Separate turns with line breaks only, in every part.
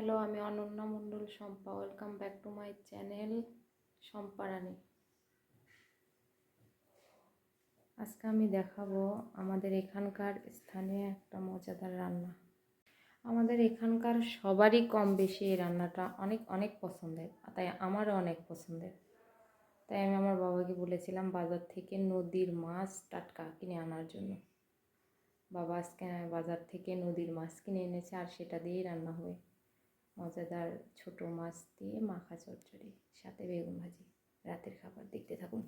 Hello আমি Ananya Mondal Shampa. Welcome back to my channel Shampa Rani. আজকে আমি দেখাবো আমাদের এখানকার স্থানীয় একটা মজাদার রান্না। আমাদের এখানকার সবারই কম বেশি এই রান্নাটা অনেক অনেক পছন্দের, তাই আমারও অনেক পছন্দের। তাই আমি আমার বাবাকে বলেছিলাম, বাজার থেকে নদীর মাছ টাটকা কিনে আনার জন্য। বাবা আজকে বাজার থেকে নদীর মাছ কিনে এনেছে আর সেটা দিয়েই রান্না হবে মজাদার ছোট মাছ দিয়ে মাখা চচ্চড়ি, সাথে বেগুন ভাজি। রাতের খাবার দেখতে থাকুন।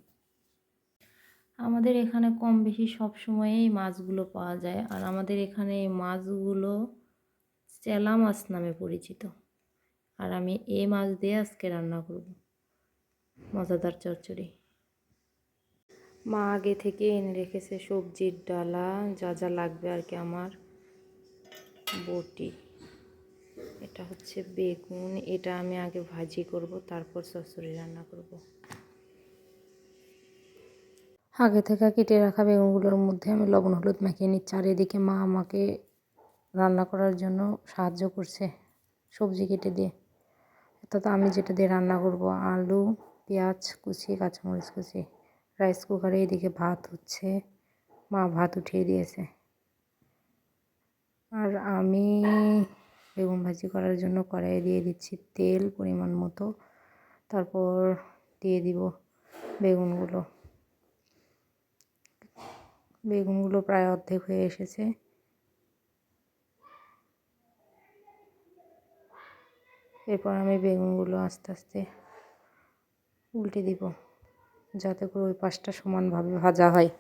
আমাদের এখানে কম বেশি সব সময়েই মাছগুলো পাওয়া যায়, আর আমাদের এখানে এই মাছগুলো চেলা মাছ নামে পরিচিত। আর আমি এই মাছ দিয়ে আজকে রান্না করব। মজাদার চচ্চড়ি। মা আগে থেকে এনে রেখেছে সবজির ডালা, যা যা লাগবে আর কি আমার। বটি। এটা হচ্ছে বেগুন, এটা আমি আগে ভাজি করব, তারপর চচ্চড়ি রান্না করব। আগে থেকে কেটে রাখা বেগুনগুলোর মধ্যে আমি লবণ, হলুদ মাখিয়ে নিচ্ছি, আর এদিকে মা আমাকে রান্না করার জন্য সাহায্য করছে সবজি কেটে দিয়ে। অর্থাৎ আমি যেটা দিয়ে রান্না করব, আলু, পেঁয়াজ কুচি, কাঁচামরিচ কুচি, রাইস কুকারে এদিকে ভাত হচ্ছে, মা ভাত উঠিয়ে দিয়েছে। আর আমি বেগুন ভাজি করার জন্য কড়াইয়ে দিয়ে দিচ্ছি তেল পরিমাণ মতো। তারপর দিয়ে দিব বেগুনগুলো। বেগুনগুলো প্রায় অর্ধেক হয়ে এসেছে। এরপর আমি বেগুনগুলো আস্তে আস্তে উল্টে দিব, যাতে করে ওই পাশটা সমানভাবে ভাজা হয়।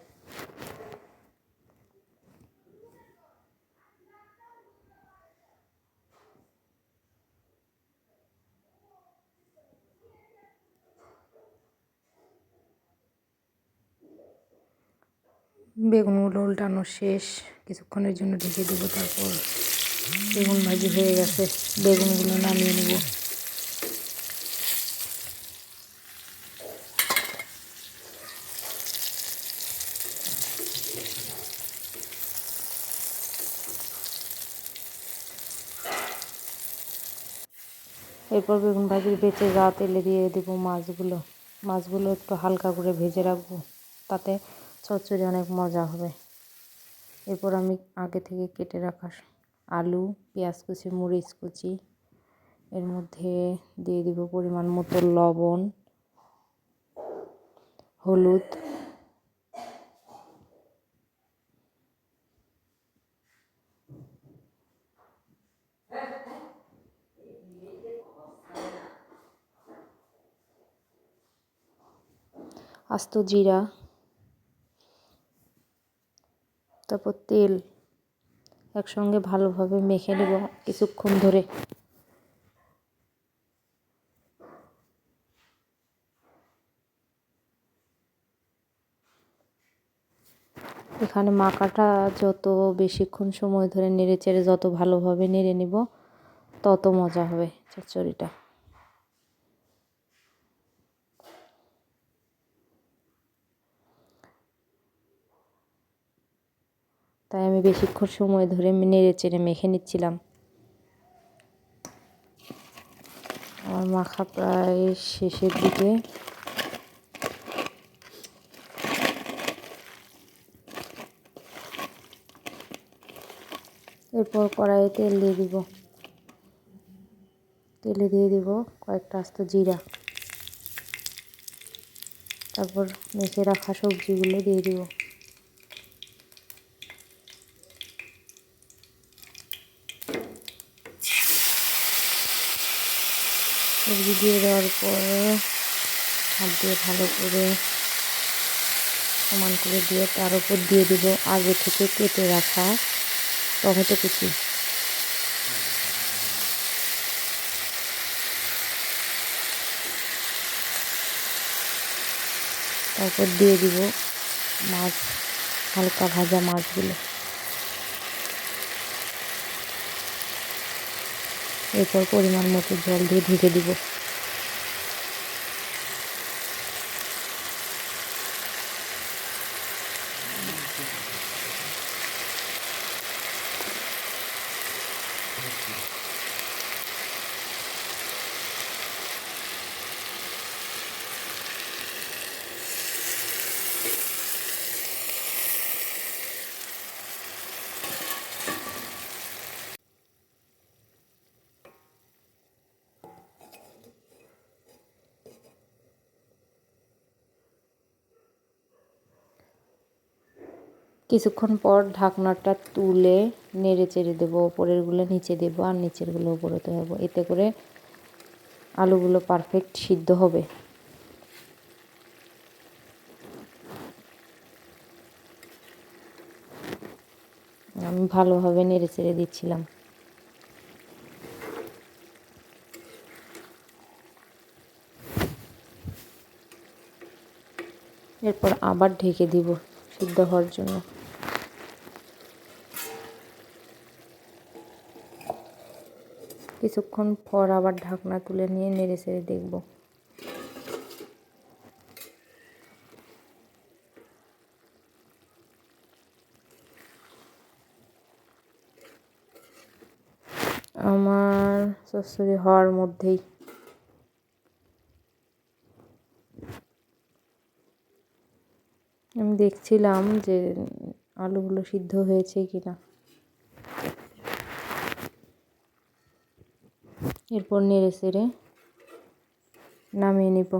বেগুনগুলো উল্টানো শেষ। কিছুক্ষণের জন্য ঢেকে দেবো, তারপর বেগুন ভাজি হয়ে গেছে। বেগুনগুলো নামিয়ে নেব। এরপর বেগুন ভাজির বেঁচে যাওয়া তেলে দিয়ে দেবো মাছগুলো। মাছগুলো একটু হালকা করে ভেজে রাখব, তাতে চচ্চড়ি অনেক মজা হবে। এরপর আমি আগে থেকে কেটে রাখা আলু, পেঁয়াজ কুচি, মরিচ কুচি, এর মধ্যে দিয়ে দিব পরিমাণ মতো লবণ, হলুদ, আস্ত জিরা তারপর তেল একসঙ্গে ভালোভাবে মেখে নেব কিছুক্ষণ ধরে। এখানে মাখাটা যত বেশিক্ষণ সময় ধরে নেড়ে চেড়ে যত ভালোভাবে নেড়ে নিব, তত মজা হবে চচ্চড়িটা। তাই আমি বেশিক্ষণ সময় ধরে নেড়ে চেড়ে মেখে নিচ্ছিলাম। আমার মাখা প্রায় শেষের দিকে। এরপর কড়াইয়ে তেল দিয়ে দিব। তেলে দিয়ে দিব কয়েকটা আস্ত জিরা। তারপর মেখে রাখা সবজিগুলো দিয়ে দিব। সবজি দিয়ে দেওয়ার পরে হাত দিয়ে ভালো করে সমান করে দিয়ে তার উপর দিয়ে দেবো আগে থেকে কেটে রাখা টমেটো কুচি। তারপর দিয়ে দিব মাছ, হালকা ভাজা মাছগুলো। এরপর পরিমাণ মতো জল দিয়ে ঢেকে দিব। কিছুক্ষণ পর ঢাকনাটা তুলে নেড়ে চেড়ে দেবো। ওপরেরগুলো নিচে দেবো আর নিচেরগুলো ওপরে দেবো। এতে করে আলুগুলো পারফেক্ট সিদ্ধ হবে। আমি ভালোভাবে নেড়ে চেড়ে দিচ্ছিলাম। এরপর আবার ঢেকে দিব সিদ্ধ হওয়ার জন্য। কিছুক্ষণ পর আবার ঢাকনা তুলে নিয়ে নেড়ে চেড়ে দেখব। আমার চচ্চড়ি হওয়ার মধ্যেই আমি দেখছিলাম যে আলুগুলো সিদ্ধ হয়েছে কিনা। এরপর নেড়ে চেড়ে নামিয়ে নিব।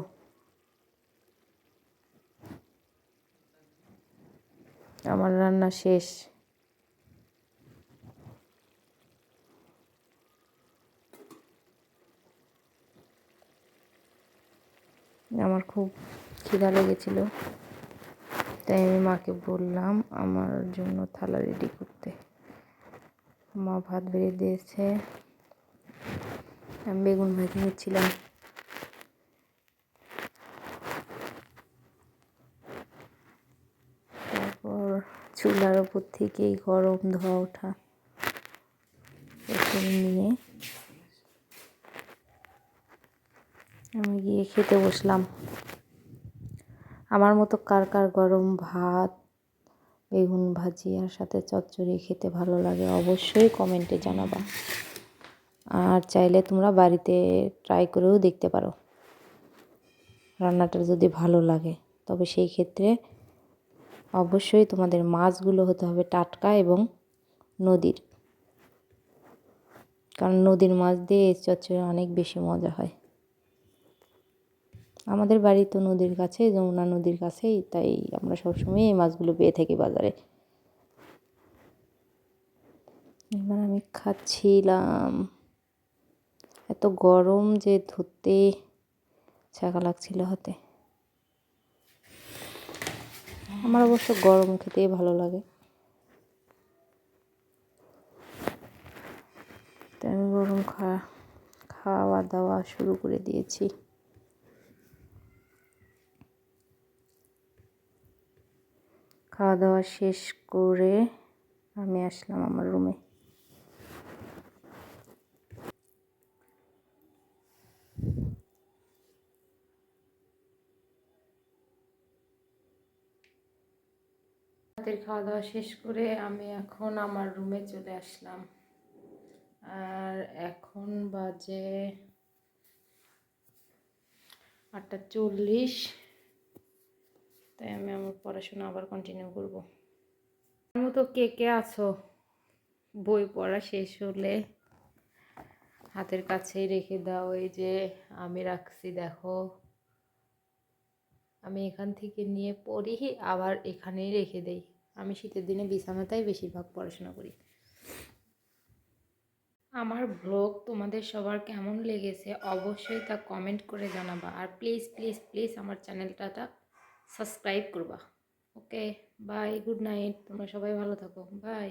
আমার রান্না শেষ। আমার খুব খিদা লেগেছিল, তাই আমি মাকে বললাম আমার জন্য থালা রেডি করতে। মা ভাত বেড়ে দিয়েছে। বেগুন ভেজে নিচ্ছিলাম তারপর চুলার ওপর থেকেই গরম ধোয়া ওঠা নিয়ে আমি গিয়ে খেতে বসলাম। আমার মতো কার কার গরম ভাত, বেগুন ভাজি আর সাথে চচ্চড়ি খেতে ভালো লাগে অবশ্যই কমেন্টে জানাবা। আর চাইলে তোমরা বাড়িতে ট্রাই করেও দেখতে পারো। রান্নাটা যদি ভালো লাগে। তবে সেই ক্ষেত্রে অবশ্যই তোমাদের মাছগুলো হতে হবে টাটকা এবং নদীর। কারণ নদীর মাছ দিয়ে চচ্চড়ি অনেক বেশি মজা হয়। আমাদের বাড়ি তো নদীর কাছে যমুনা নদীর কাছেই, তাই আমরা সবসময় এই মাছগুলো পেয়ে থাকি বাজারে। এবার আমি খাচ্ছিলাম। এত গরম যে ধরতে ছাকা লাগছিল হাতে। আমার অবশ্য গরম খেতেই ভালো লাগে। তাই আমি গরম খাওয়া দাওয়া শুরু করে দিয়েছি। খাওয়া দাওয়া শেষ করে আমি আসলাম আমার রুমে রাতের খাওয়া দাওয়া শেষ করে আমি এখন আমার রুমে চলে আসলাম। আর এখন বাজে আটটা চল্লিশ। তাই আমি আমার পড়াশোনা আবার কন্টিনিউ করব। আমার মতো কে কে আছো? বই পড়া শেষ হলে হাতের কাছেই রেখে দাও। এই যে আমি রাখছি, দেখো। আমি এখান থেকে নিয়ে পড়ি, আবার এখানেই রেখে দেই। আমি শীতের দিনে বিছানাতেই বেশিরভাগ পড়াশোনা করি। আমার ব্লগ তোমাদের সবার কেমন লেগেছে অবশ্যই তা কমেন্ট করে জানাবা। আর প্লিজ প্লিজ প্লিজ আমার চ্যানেলটা সাবস্ক্রাইব করবা। ওকে বাই গুড নাইট তোমরা সবাই ভালো থাকো। বাই